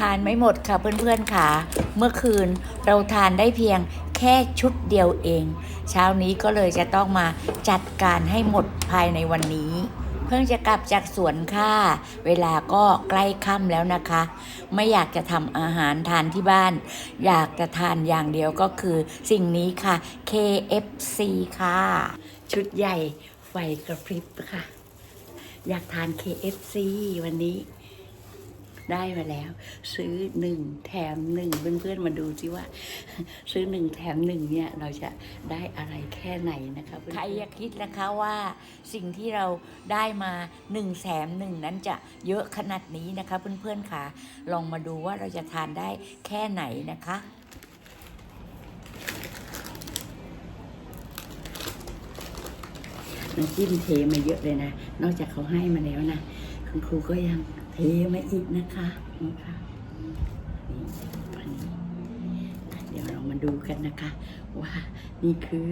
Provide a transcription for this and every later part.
ทานไม่หมดค่ะเพื่อนๆค่ะ เมื่อคืนเราทานได้เพียงแค่ชุดเดียวเอง เช้านี้ก็เลยจะต้องมาจัดการให้หมดภายในวันนี้ เพิ่งจะกลับจากสวนค่ะ เวลาก็ใกล้ค่ำแล้วนะคะ ไม่อยากจะทำอาหารทานที่บ้าน อยากจะทานอย่างเดียวก็คือสิ่งนี้ค่ะ KFC ค่ะ ชุดใหญ่ไฟกระพริบค่ะ อยากทาน KFC วันนี้ ได้มาแล้ว ซื้อหนึ่งแถมหนึ่งเพื่อนๆมาดูสิว่า ซื้อหนึ่งแถมหนึ่งเนี่ยเราจะได้อะไรแค่ไหนนะคะใครอยากคิดนะคะว่าสิ่งที่เราได้มาหนึ่งแถมหนึ่งนั้นจะเยอะขนาดนี้นะคะเพื่อนๆค่ะ ลองมาดูว่าเราจะทานได้แค่ไหนนะคะน้ำจิ้มเทมาเยอะเลยนะ นอกจากเขาให้มาแล้วนะ คุณครูก็ยังเทมาอีกนะคะนะคะนี่อันนี้อะเดี๋ยวเรามาดูกันนะคะ ว่านี่คือ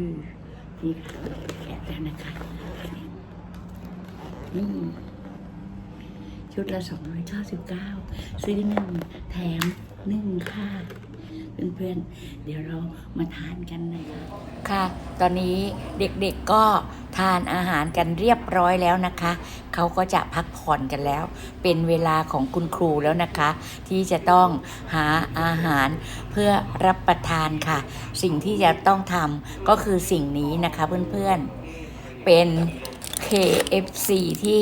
นี่ค่ะแกะแล้วนะคะนี่ชุดละสองร้อยเก้าสิบเก้าซื้อหนึ่งแถมหนึ่งค่ะ เพื่อนๆ เดี๋ยวเรามาทานกันนะคะค่ะ ตอนนี้เด็กๆก็ทานอาหารกันเรียบร้อยแล้วนะคะ เขาก็จะพักผ่อนกันแล้ว เป็นเวลาของคุณครูแล้วนะคะ ที่จะต้องหาอาหารเพื่อรับประทานค่ะ สิ่งที่จะต้องทำก็คือสิ่งนี้นะคะเพื่อนๆ เป็น KFC ที่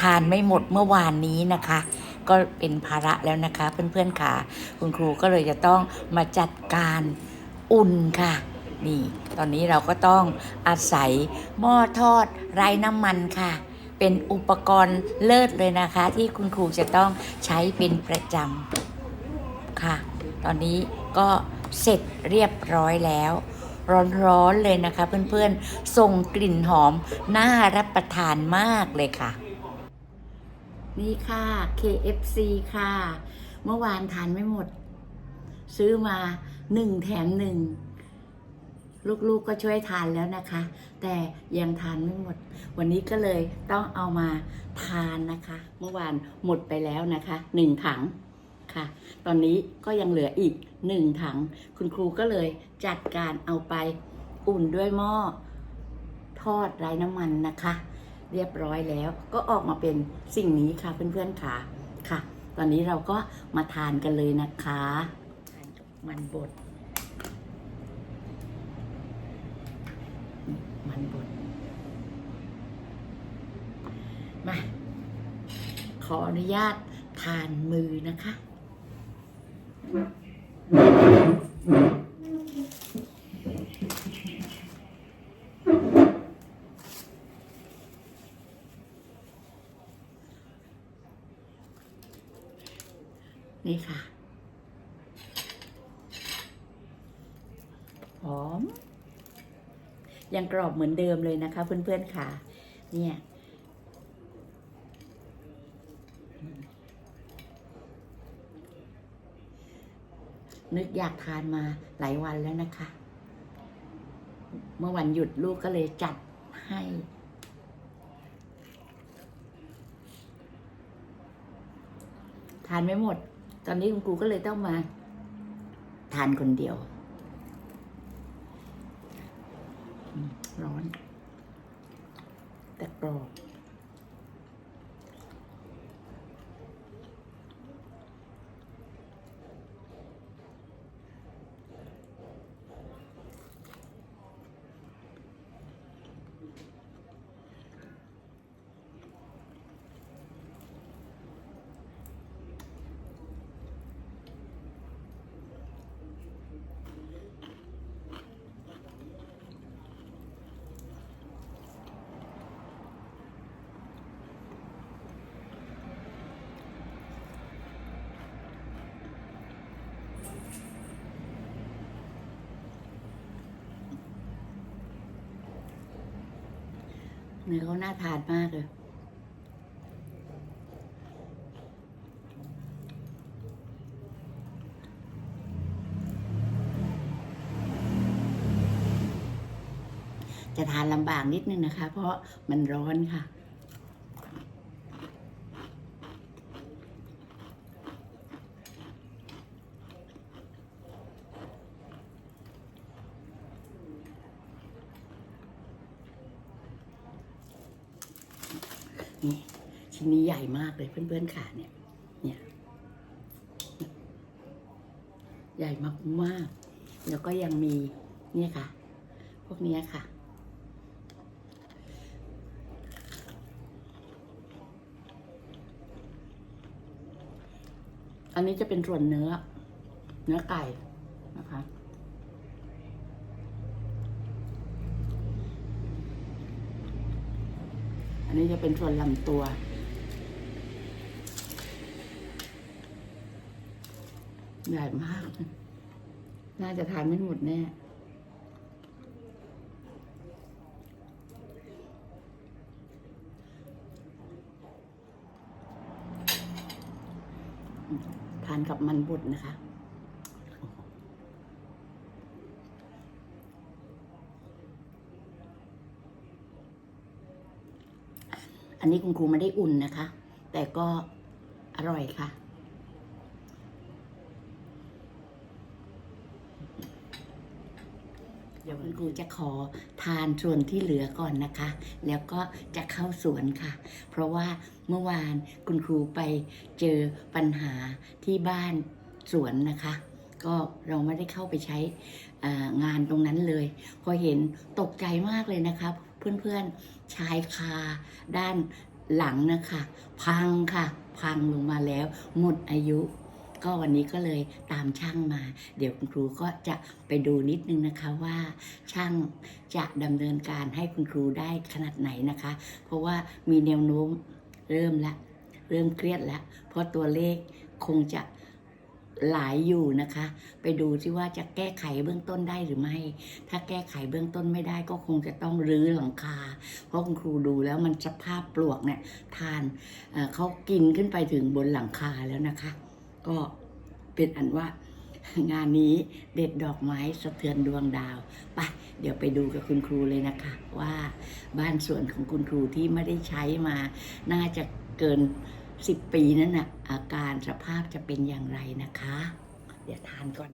ทานไม่หมดเมื่อวานนี้นะคะ ก็เป็นภาระแล้วนะคะ เพื่อนๆค่ะ คุณครูก็เลยจะต้องมาจัดการอุ่นค่ะ นี่ ตอนนี้เราก็ต้องอาศัยหม้อทอดไร้น้ำมันค่ะ เป็นอุปกรณ์เลิศเลยนะคะ ที่คุณครูจะต้องใช้เป็นประจำค่ะ ตอนนี้ก็เสร็จเรียบร้อยแล้วร้อนๆเลยนะคะเพื่อนๆ ส่งกลิ่นหอมน่ารับประทานมากเลยค่ะ นี่ค่ะ KFC ค่ะ เมื่อวานทานไม่หมด ซื้อมาหนึ่งแถมหนึ่งลูกๆก็ช่วยทานแล้วนะคะ แต่ยังทานไม่หมด วันนี้ก็เลยต้องเอามาทานนะคะ เมื่อวานหมดไปแล้วนะคะหนึ่งถังค่ะ ตอนนี้ก็ยังเหลืออีกหนึ่งถัง คุณครูก็เลยจัดการเอาไปอุ่นด้วยหม้อทอดไร้น้ำมันนะคะ เรียบร้อยแล้ว ก็ออกมาเป็นสิ่งนี้ค่ะเพื่อนๆค่ะค่ะ ตอนนี้เราก็มาทานกันเลยนะคะทานมันบดมันบดมาขออนุญาตทานมือนะคะ นี่ค่ะ หอม ยังกรอบเหมือนเดิมเลยนะคะ เพื่อนๆค่ะ เนี่ยนึกอยากทานมาหลายวันแล้วนะคะ เมื่อวันหยุดลูกก็เลยจัดให้ ทานไม่หมด ตอนนี้คุณครูก็เลยต้องมา ทานคนเดียว ร้อน แต่กรอบ เนื้อเขาน่าทานมากเลย จะทานลำบากนิดนึงนะคะ เพราะมันร้อนค่ะ นี่ชิ้นนี้ใหญ่มากเลยเพื่อนๆค่ะเนี่ยเนี่ยใหญ่มากๆแล้วก็ยังมีเนี่ยค่ะ พวกเนี้ยค่ะอันนี้จะเป็นส่วนเนื้อ เนื้อไก่นะคะ อันนี้จะเป็นส่วนลำตัวใหญ่มาก น่าจะทานไม่หมดแน่ทานกับมันบดนะคะ อันนี้คุณครูไม่ได้อุ่นนะคะ แต่ก็อร่อยค่ะ เดี๋ยวคุณครูจะขอทานส่วนที่เหลือก่อนนะคะ แล้วก็จะเข้าสวนค่ะ เพราะว่าเมื่อวานคุณครูไปเจอปัญหาที่บ้านสวนนะคะ ก็เราไม่ได้เข้าไปใช้ งานตรงนั้นเลย พอเห็นตกใจมากเลยนะคะเพื่อนๆชายคาด้านหลังนะคะ พังค่ะ พังลงมาแล้ว หมดอายุ ก็วันนี้ก็เลยตามช่างมา เดี๋ยวคุณครูก็จะไปดูนิดนึงนะคะว่า ช่างจะดำเนินการให้คุณครูได้ขนาดไหนนะคะ เพราะว่ามีแนวโน้มเริ่มละ เริ่มเครียดแล้วเพราะตัวเลขคงจะ หลายอยู่นะคะ ไปดูที่ว่าจะแก้ไขเบื้องต้นได้หรือไม่ ถ้าแก้ไขเบื้องต้นไม่ได้ก็คงจะต้องรื้อหลังคา เพราะคุณครูดูแล้วมันสภาพปลวกเนี่ยทานเเขากินขึ้นไปถึงบนหลังคาแล้วนะคะ ก็เป็นอันว่างานนี้เด็ดดอกไม้สะเทือนดวงดาวไปเดี๋ยวไปดูกับคุณครูเลยนะคะ ว่าบ้านสวนของคุณครูที่ไม่ได้ใช้มาน่าจะเกิน สิบปีนั้นน่ะอาการสภาพจะเป็นอย่างไรนะคะ เดี๋ยวทานก่อน